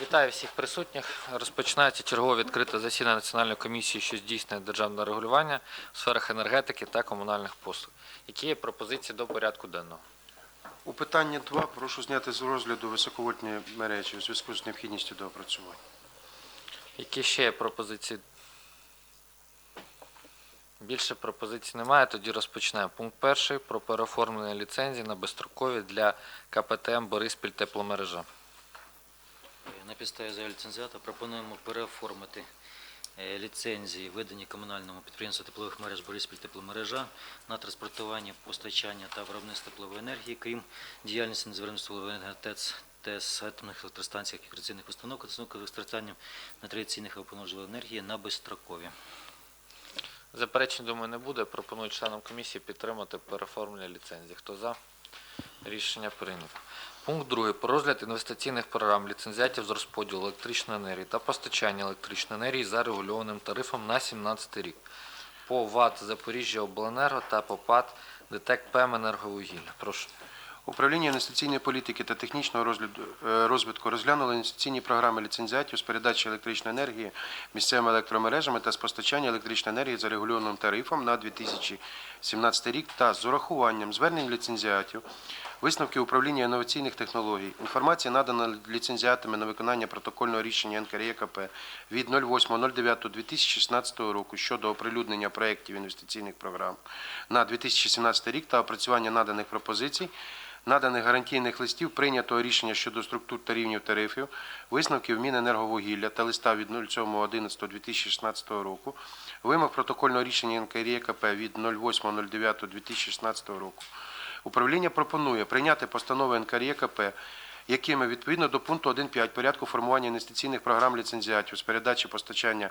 Вітаю всіх присутніх. Розпочинається чергове відкрите засідання Національної комісії, що здійснює державне регулювання в сферах енергетики та комунальних послуг. Які є пропозиції до порядку денного? У питанні 2 прошу зняти з розгляду високовольтні мережі у зв'язку з необхідністю доопрацювання. Які ще є пропозиції? Більше пропозицій немає, тоді розпочнемо. Пункт перший про переоформлення ліцензій на безстрокові для КПТМ Бориспіль тепломережа. На підставі заяви ліцензіата пропонуємо переоформити е, ліцензії, видані комунальному підприємству теплових мереж Бориспіль тепломережа на транспортування, постачання та виробництво теплової енергії, крім діяльності з виробництва ТЕЦ, ТЕС, атомних електростанціях і рекреаційних установок, установок використанням на традиційних опоможливої енергії на безстрокові. Заперечень, думаю, не буде. Пропоную членам комісії підтримати переоформлення ліцензій. Хто за? Рішення прийнято. Пункт 2. Про розгляд інвестиційних програм ліцензіатів з розподілу електричної енергії та постачання електричної енергії за регульованим тарифом на 17 рік. По ВАТ Запоріжжя Обленерго та по ПАТ ДТЕК ПЕМ Енерговугілля. Прошу. Управління інвестиційної політики та технічного е, розвитку розглянуло інвестиційні програми ліцензіатів з передачі електричної енергії місцевими електромережами та з постачання електричної енергії за регульованим тарифом на 2017 рік та з урахуванням звернень ліцензіатів, висновки управління інноваційних технологій, інформація надана ліцензіатами на виконання протокольного рішення НКРЄКП від 08.09.2016 року щодо оприлюднення проєктів інвестиційних програм на 2017 рік та опрацювання наданих пропозицій наданих гарантійних листів прийнятого рішення щодо структур та рівнів тарифів, висновків Міненерговугілля та листа від 07.11.2016 року, вимог протокольного рішення НКРЄКП від 08.09.2016 року. Управління пропонує прийняти постанови НКРЄКП, якими відповідно до пункту 1.5 порядку формування інвестиційних програм ліцензіатів з передачі постачання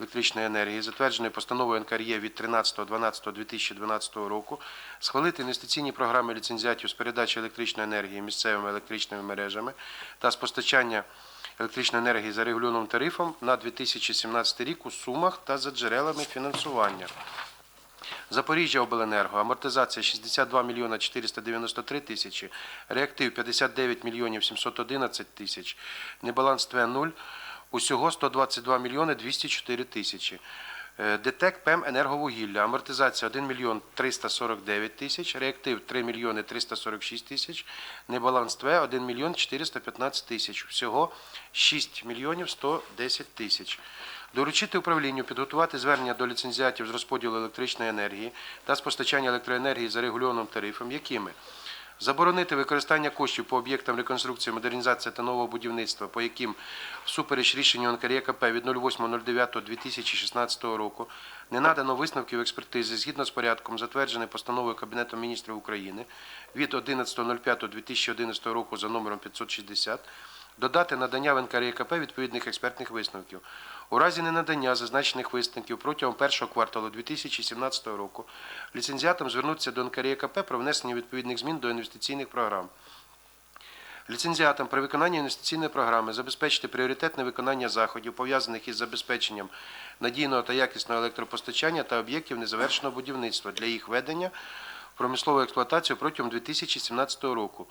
електричної енергії, затвердженої постановою НКРЄ від 13.12.2012 року, схвалити інвестиційні програми ліцензіатів з передачі електричної енергії місцевими електричними мережами та з постачання електричної енергії за регульованим тарифом на 2017 рік у сумах та за джерелами фінансування. Запоріжжя Обленерго, амортизація 62 мільйона 493 тисячі, реактив 59 мільйонів 711 тисяч, небаланс ТВ 0, усього 122 мільйони 204 тисячі. Е, ДТЕК ПЕМ Енерговугілля, амортизація 1 мільйон 349 тисяч, реактив 3 мільйони 346 тисяч, небаланс ТВ 1 мільйон 415 тисяч, всього 6 мільйонів 110 тисяч. Доручити управлінню підготувати звернення до ліцензіатів з розподілу електричної енергії та з постачання електроенергії за регульованим тарифом, якими заборонити використання коштів по об'єктам реконструкції, модернізації та нового будівництва, по яким всупереч рішенню НКРЄКП від 08.09.2016 року не надано висновків експертизи згідно з порядком, затверджений постановою Кабінету міністрів України від 11.05.2011 року за номером 560, додати надання в НКРЄКП відповідних експертних висновків. У разі ненадання зазначених висновків протягом першого кварталу 2017 року ліцензіатам звернутися до НКРЄКП про внесення відповідних змін до інвестиційних програм. Ліцензіатам при виконанні інвестиційної програми забезпечити пріоритетне виконання заходів, пов'язаних із забезпеченням надійного та якісного електропостачання та об'єктів незавершеного будівництва для їх ведення в промислову експлуатацію протягом 2017 року,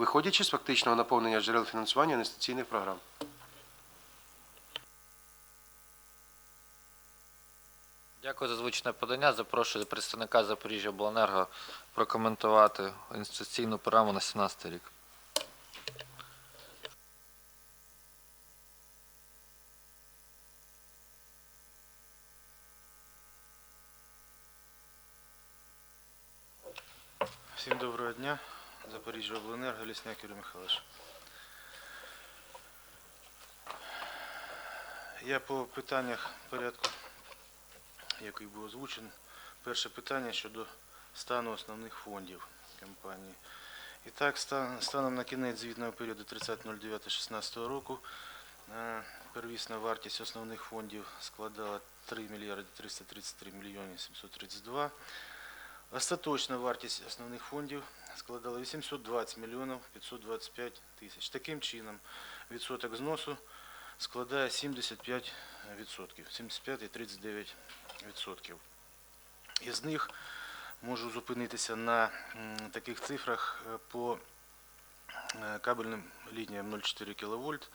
виходячи з фактичного наповнення джерел фінансування інвестиційних програм. Дякую за звучне подання. Запрошую представника Запоріжжя Обленерго прокоментувати інвестиційну програму на 17 рік. Запоріжжя Обленерго, Лісняк Юрій Михайлович. Я по питаннях порядку, який був озвучений. Перше питання щодо стану основних фондів компанії. І так, станом на кінець звітного періоду 30.09.16 року е, первісна вартість основних фондів складала 3 мільярди 333 мільйони 732 Остаточна вартість основних фондів складала 820 мільйонів 525 тисяч. Таким чином, відсоток зносу складає 75 відсотків, 75,39 Із них можу зупинитися на таких цифрах е, по е, кабельним лініям 0,4 кВт.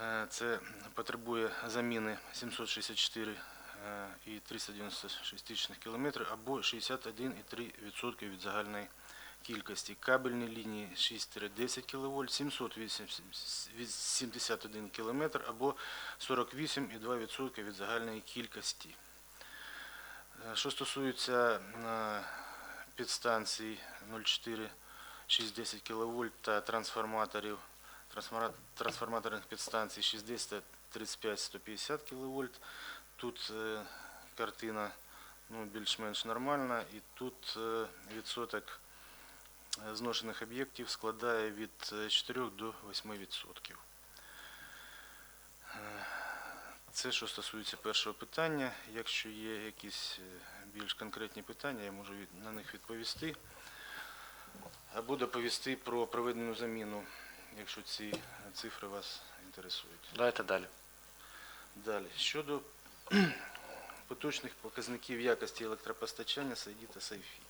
Е, Це потребує заміни 764 е, і 396 тисячних кілометрів або 61,3% від загальної кількості. Кабельні лінії 6-10 кВт 781 км або 48,2% від загальної кількості. Е, Що стосується е, підстанцій 0,4 610 кВт та трансформаторів трансформаторних підстанцій 60 35 150 кВт. Тут е, картина ну, більш-менш нормальна, і тут е, відсоток е, зношених об'єктів складає від е, 4 до 8%. Е, Це що стосується першого питання. Якщо є якісь більш конкретні питання, я можу на них відповісти. Або доповісти про проведену заміну, якщо ці цифри вас інтересують. Давайте далі. Далі. Щодо поточних показників якості електропостачання Сайді та Сайфі.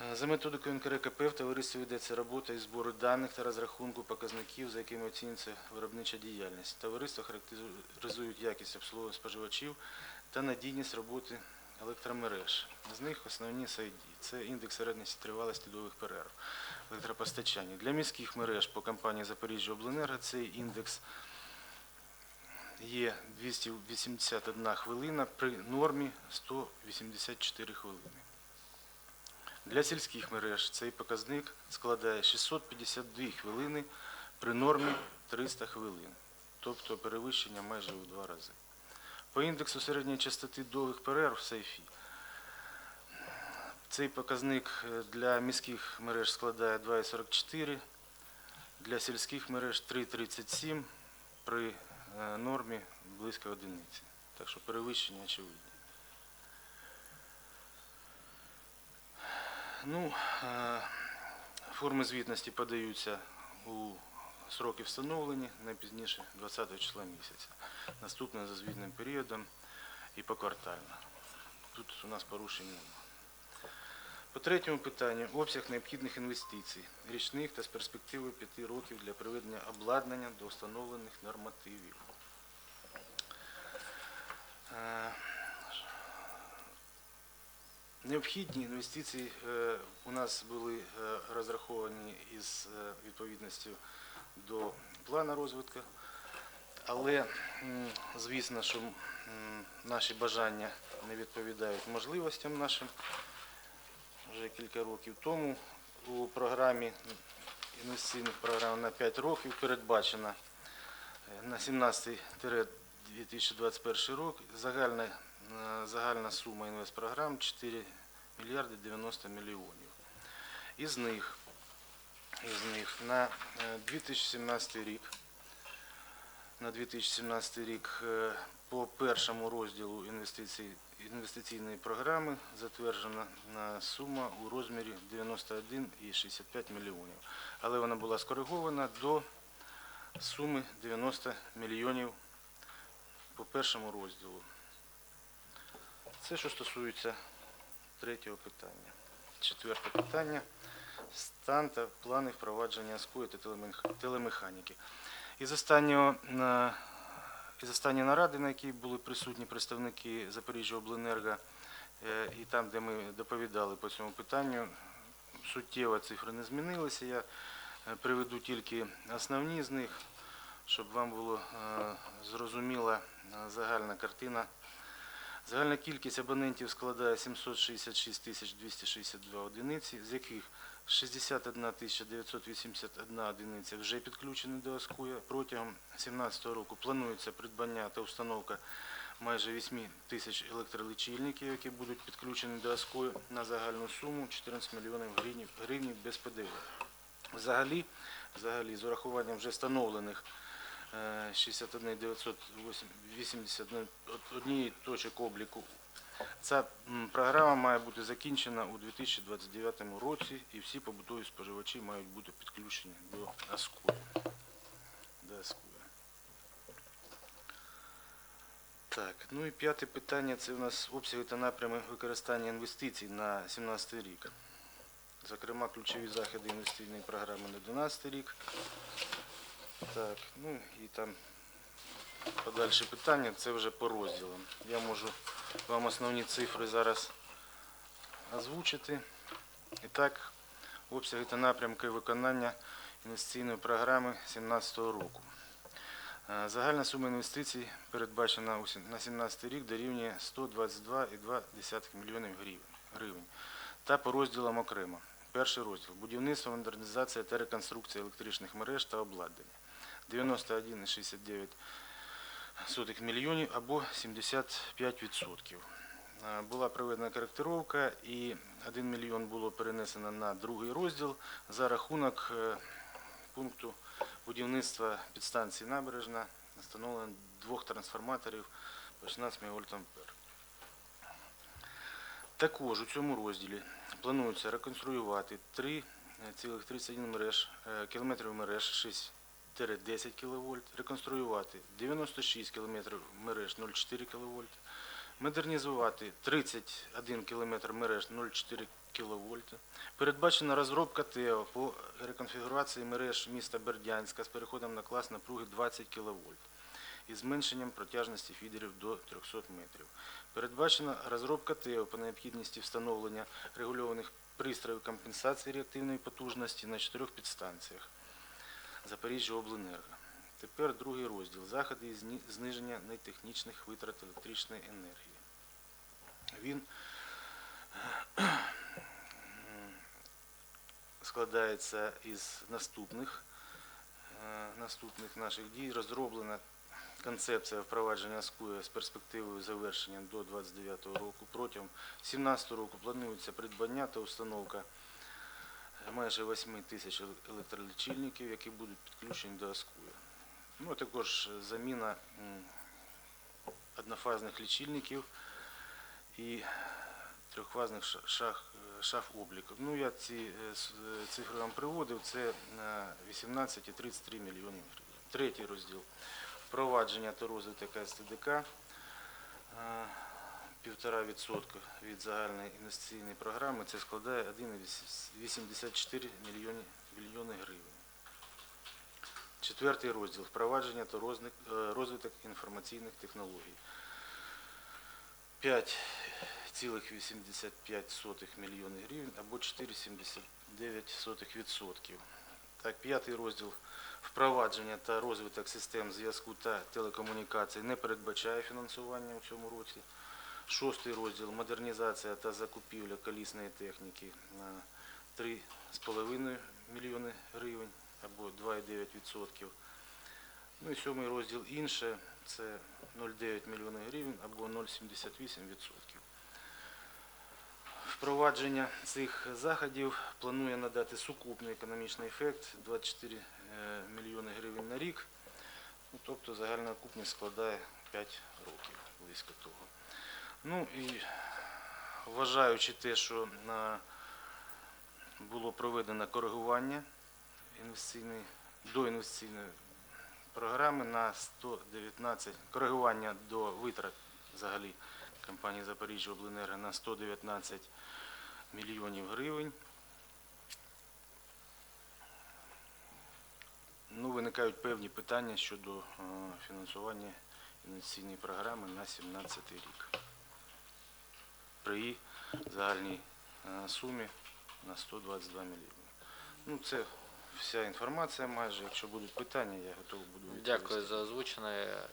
Е, За методикою НКРКП в товаристві ведеться робота із збору даних та розрахунку показників, за якими оцінюється виробнича діяльність. Товариство характеризують якість обслуговування споживачів та надійність роботи електромереж. З них основні сайді. Це індекс середності тривалості довгих перерв в електропостачанні. Для міських мереж по компанії Запоріжжя Обленерго цей індекс є 281 хвилина при нормі 184 хвилини. Для сільських мереж цей показник складає 652 хвилини при нормі 300 хвилин, тобто перевищення майже у два рази. По індексу середньої частоти довгих перерв в сейфі цей показник е, для міських мереж складає 2,44, для сільських мереж 3,37 при нормі близько одиниці. Так що перевищення очевидні. Ну, е, форми звітності подаються у сроки встановлені не пізніше 20 числа місяця. Наступне за звітним періодом і поквартально. Тут у нас порушень немає. По третьому питанню обсяг необхідних інвестицій, річних та з перспективи 5 років для приведення обладнання до встановлених нормативів. Е, необхідні інвестиції е, у нас були е, розраховані із відповідністю до плану розвитку, але звісно, що наші бажання не відповідають можливостям нашим. Вже кілька років тому у програмі інвестиційних програм на 5 років передбачено на 17-20 2021 рік загальна е, загальна сума інвестпрограм 4 мільярди 90 мільйонів. Із них, із них на е, 2017 рік на 2017 рік е, по першому розділу інвестицій, інвестиційної програми затверджена сума у розмірі 91,65 мільйонів. Але вона була скоригована до суми 90 мільйонів по першому розділу. Це що стосується третього питання. Четверте питання. Стан та плани впровадження АСКО та телемеханіки. Із останнього із останньої наради, на якій були присутні представники Запоріжжя Обленерго, е, і там, де ми доповідали по цьому питанню, суттєво цифри не змінилися. Я е, приведу тільки основні з них, щоб вам було е, зрозуміла е, загальна картина. Загальна кількість абонентів складає 766 262 одиниці, з яких 61 981 одиниця вже підключені до АСКУЯ. Протягом 2017 року планується придбання та установка майже 8 тисяч електролічильників, які будуть підключені до АСКУЯ на загальну суму 14 мільйонів гривень, без ПДВ. Взагалі, взагалі, з урахуванням вже встановлених е, 61 980 однієї точок обліку. Ця програма має бути закінчена у 2029 році і всі побутові споживачі мають бути підключені до АСКУ. Так, ну і п'яте питання це у нас обсяги та напрями використання інвестицій на 2017 рік. Зокрема, ключові заходи інвестиційної програми на 2012 рік. Так, ну і там подальші питання, це вже по розділам. Я можу вам основні цифри зараз озвучити. І так, обсяги та напрямки виконання інвестиційної програми 2017 року. Е, Загальна сума інвестицій передбачена на 2017 рік дорівнює 122,2 мільйонів гривень- гривень. Та по розділам окремо. Перший розділ будівництво, модернізація та реконструкція електричних мереж та обладнання 91,69 мільйонів або 75%. Е, Була проведена коректировка і 1 мільйон було перенесено на другий розділ за рахунок е, пункту будівництва підстанції набережна встановлено двох трансформаторів по 16 мВ. Також у цьому розділі планується реконструювати 3,31 мереж, е, кілометрів мереж 6-10 кВт, реконструювати 96 км мереж 0,4 кВт, модернізувати 31 км мереж 0,4 кВт. Передбачена розробка ТЕО по реконфігурації мереж міста Бердянська з переходом на клас напруги 20 кВт і зменшенням протяжності фідерів до 300 метрів. Передбачена розробка ТЕО по необхідності встановлення регульованих пристроїв компенсації реактивної потужності на чотирьох підстанціях Запоріжжя Обленерго. Тепер другий розділ. Заходи із зниження нетехнічних витрат електричної енергії. Він складається із наступних, е, наступних наших дій. Розроблена концепція впровадження СКУЄ з перспективою завершення до 2029 року. Протягом 2017 року планується придбання та установка майже 8 тисяч електролічильників, які будуть підключені до СКУЄ. Ну, а також заміна однофазних лічильників і трьохфазних ша- шах, шаф обліку. Ну, я ці е, е, цифри вам приводив, це на 18,33 мільйонів гривень. Третій розділ. Впровадження та розвиток СТДК. Е, 1,5% від загальної інвестиційної програми, це складає 1,84 мільйони, мільйони гривень. Четвертий розділ впровадження та е, розвиток інформаційних технологій. 5,85 мільйони гривень або 4,79%. Так, п'ятий розділ впровадження та розвиток систем зв'язку та телекомунікацій не передбачає фінансування у цьому році. Шостий розділ модернізація та закупівля колісної техніки на 3,5 мільйони гривень або 2,9%. Ну і сьомий розділ інше це 0,9 мільйони гривень або 0,78%. Впровадження цих заходів планує надати сукупний економічний ефект 24 е, мільйони гривень на рік. Ну, тобто загальна окупність складає 5 років близько того. Ну і вважаючи те, що на, було проведено коригування до інвестиційної програми на 119, коригування до витрат взагалі компанії Запоріжжя Обленерго на 119 мільйонів гривень. Ну, виникають певні питання щодо е, фінансування інвестиційної програми на 2017 рік. При загальній е, сумі на 122 мільйони. Ну, це вся інформація майже. Якщо будуть питання, я готовий буду відповісти. Дякую за озвучену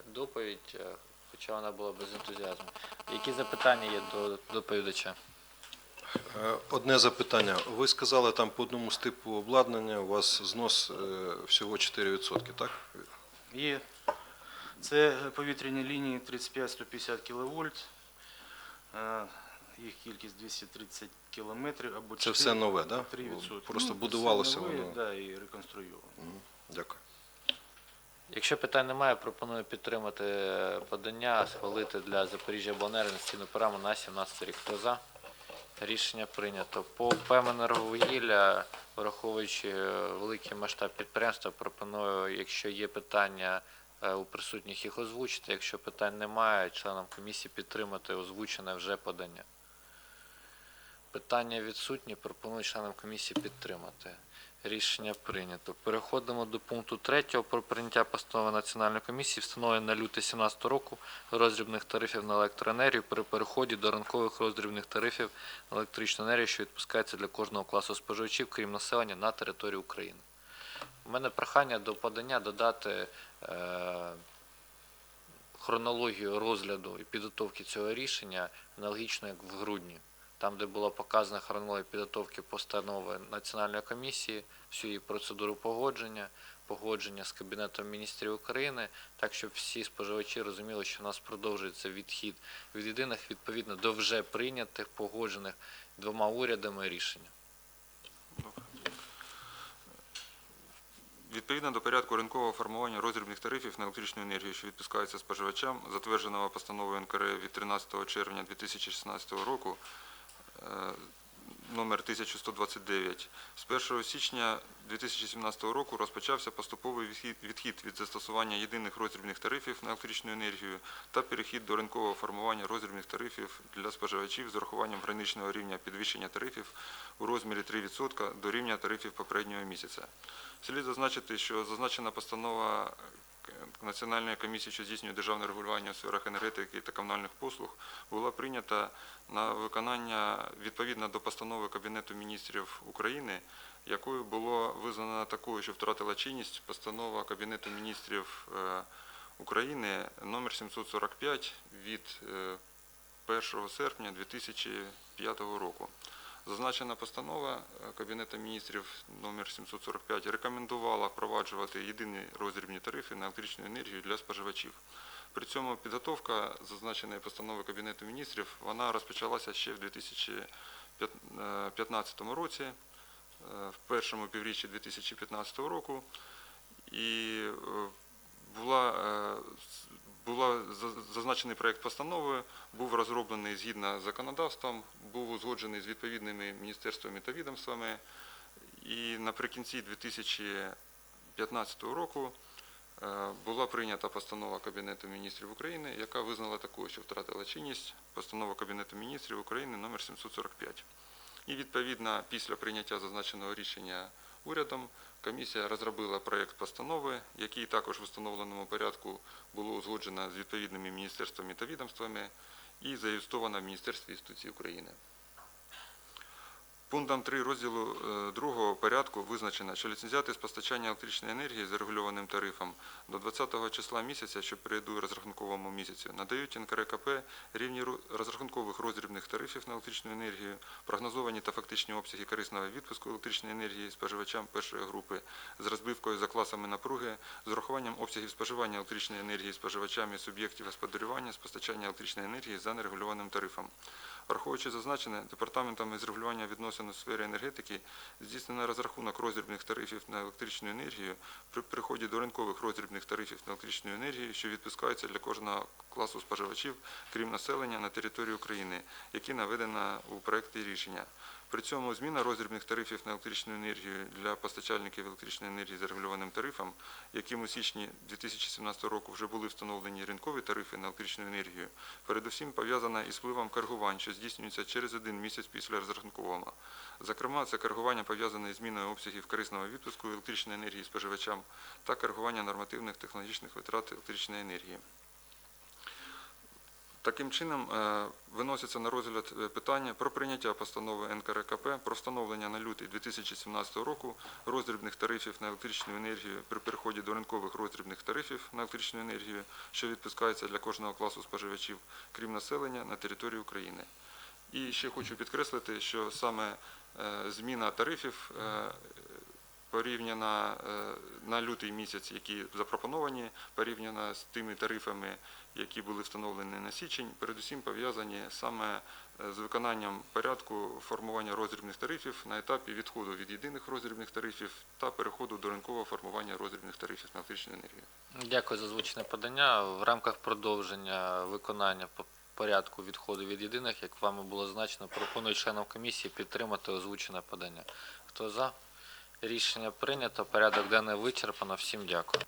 доповідь, е, хоча вона була без ентузіазму. Які запитання є до доповідача? Е, Одне запитання. Ви сказали, там по одному з типу обладнання у вас знос е, всього 4%, так? Є. Це повітряні лінії 35-150 кВт. Їх кількість 230 кілометрів або Це все нове, да? 3%. Просто Ну, будувалося все нове, воно. Да, і реконструйовано. Мгм. Дякую. Якщо питань немає, пропоную підтримати е, подання, схвалити для Запоріжжя Обленерго інвестиційну програму на 17 рік. Хто за? Рішення прийнято. По ПЕМ-енерговугілля, враховуючи е, великий масштаб підприємства, пропоную, якщо є питання е, у присутніх, їх озвучити. Якщо питань немає, членам комісії підтримати озвучене вже подання. Питання відсутні, пропоную членам комісії підтримати. Рішення прийнято. Переходимо до пункту 3 про прийняття постанови Національної комісії встановлення на лютий 2017 року роздрібних тарифів на електроенергію при переході до ранкових роздрібних тарифів на електричну енергію, що відпускається для кожного класу споживачів, крім населення, на території України. У мене прохання до подання додати е, хронологію розгляду і підготовки цього рішення аналогічно як в грудні. Там, де була показана хронологія підготовки постанови Національної комісії, всю її процедуру погодження, погодження з Кабінетом міністрів України, так щоб всі споживачі розуміли, що у нас продовжується відхід від єдиних відповідно до вже прийнятих, погоджених двома урядами рішення. Відповідно до порядку ринкового формування роздрібних тарифів на електричну енергію, що відпускається споживачам, затвердженого постановою НКРЕ від 13 червня 2016 року, номер 1129, з 1 січня 2017 року розпочався поступовий відхід- від застосування єдиних роздрібних тарифів на електричну енергію та перехід до ринкового формування роздрібних тарифів для споживачів з урахуванням граничного рівня підвищення тарифів у розмірі 3% до рівня тарифів попереднього місяця. Слід зазначити, що зазначена постанова е, Національної комісії, що здійснює державне регулювання у сферах енергетики та комунальних послуг, була прийнята на виконання відповідно до постанови Кабінету міністрів України, якою було визнано такою, що втратила чинність постанова Кабінету міністрів е, України номер 745 від е, 1 серпня 2005 року. Зазначена постанова е, Кабінету міністрів номер 745 рекомендувала впроваджувати єдині роздрібні тарифи на електричну енергію для споживачів. При цьому підготовка зазначеної постанови Кабінету міністрів вона розпочалася ще в 2015 році, е, в першому півріччі 2015 року, і е, була, е, була за- зазначений проект постанови, був розроблений згідно з законодавством, був узгоджений з відповідними міністерствами та відомствами. І наприкінці 2015 року е, була прийнята постанова Кабінету міністрів України, яка визнала такою, що втратила чинність постанова Кабінету міністрів України номер 745. І відповідно після прийняття зазначеного рішення урядом комісія розробила проект постанови, який також в установленому порядку було узгоджено з відповідними міністерствами та відомствами і зареєстровано в Міністерстві юстиції України. Пунктом 3 розділу 2 порядку визначено, що ліцензіати з постачання електричної енергії за регульованим тарифом до 20 числа місяця, що передує розрахунковому місяцю, надають НКРКП рівні розрахункових роздрібних тарифів на електричну енергію, прогнозовані та фактичні обсяги корисного відпуску електричної енергії споживачам першої групи з розбивкою за класами напруги, з урахуванням обсягів споживання електричної енергії споживачами суб'єктів господарювання з постачання електричної енергії за нерегульованим тарифом. Враховуючи зазначене, департаментом із регулювання відносин у сфері енергетики здійснено розрахунок роздрібних тарифів на електричну енергію при переході до ринкових роздрібних тарифів на електричну енергію, що відпускаються для кожного класу споживачів, крім населення на території України, які наведено у проєкті рішення. При цьому зміна роздрібних тарифів на електричну енергію для постачальників електричної енергії за регульованим тарифом, яким у січні 2017 року вже були встановлені ринкові тарифи на електричну енергію, передусім пов'язана із впливом коригувань, що здійснюється через один місяць після розрахункового. Зокрема, це коригування пов'язане із зміною обсягів корисного відпуску електричної енергії споживачам та коригування нормативних технологічних витрат електричної енергії. Таким чином, е, виноситься на розгляд е, питання про прийняття постанови НКРКП про встановлення на лютий 2017 року роздрібних тарифів на електричну енергію при переході до ринкових роздрібних тарифів на електричну енергію, що відпускаються для кожного класу споживачів, крім населення на території України. І ще хочу підкреслити, що саме е, зміна тарифів порівняна е, на лютий місяць, які запропоновані, порівняно з тими тарифами, які були встановлені на січень, передусім пов'язані саме е, з виконанням порядку формування роздрібних тарифів на етапі відходу від єдиних роздрібних тарифів та переходу до ринкового формування роздрібних тарифів на електричну енергію. Дякую за звучне подання. В рамках продовження виконання по порядку відходу від єдиних, як вами було зазначено, пропоную членам комісії підтримати озвучене подання. Хто за? Рішення прийнято, порядок денний вичерпано. Всім дякую.